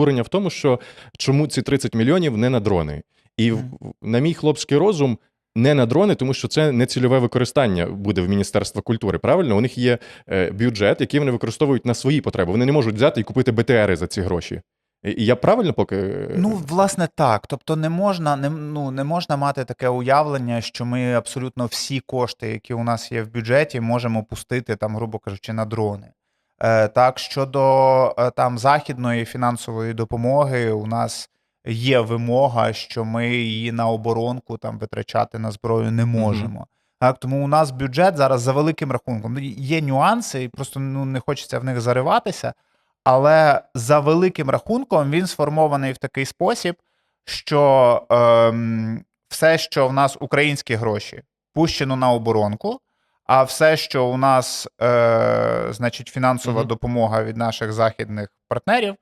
обурення в тому, що чому ці 30 мільйонів не на дрони. І Мгм. на мій хлопський розум. Не на дрони, тому що це не цільове використання буде в Міністерства культури. Правильно, у них є е, бюджет, який вони використовують на свої потреби. Вони не можуть взяти і купити БТРи за ці гроші. І і я правильно поки е, Ну, власне, так. Тобто, не можна, не, ну, не можна мати таке уявлення, що ми абсолютно всі кошти, які у нас є в бюджеті, можемо пустити там, грубо кажучи, на дрони. Е, так, щодо е, там західної фінансової допомоги, у нас є вимога, що ми її на оборонку там витрачати на зброю не можемо. Так, тому у нас бюджет зараз за великим рахунком. Ну, Є нюанси, і просто ну, не хочеться в них зариватися. Але за великим рахунком він сформований в такий спосіб, що ем, все, що в нас українські гроші, пущено на оборонку, а все, що у нас, е, значить, фінансова допомога від наших західних партнерів,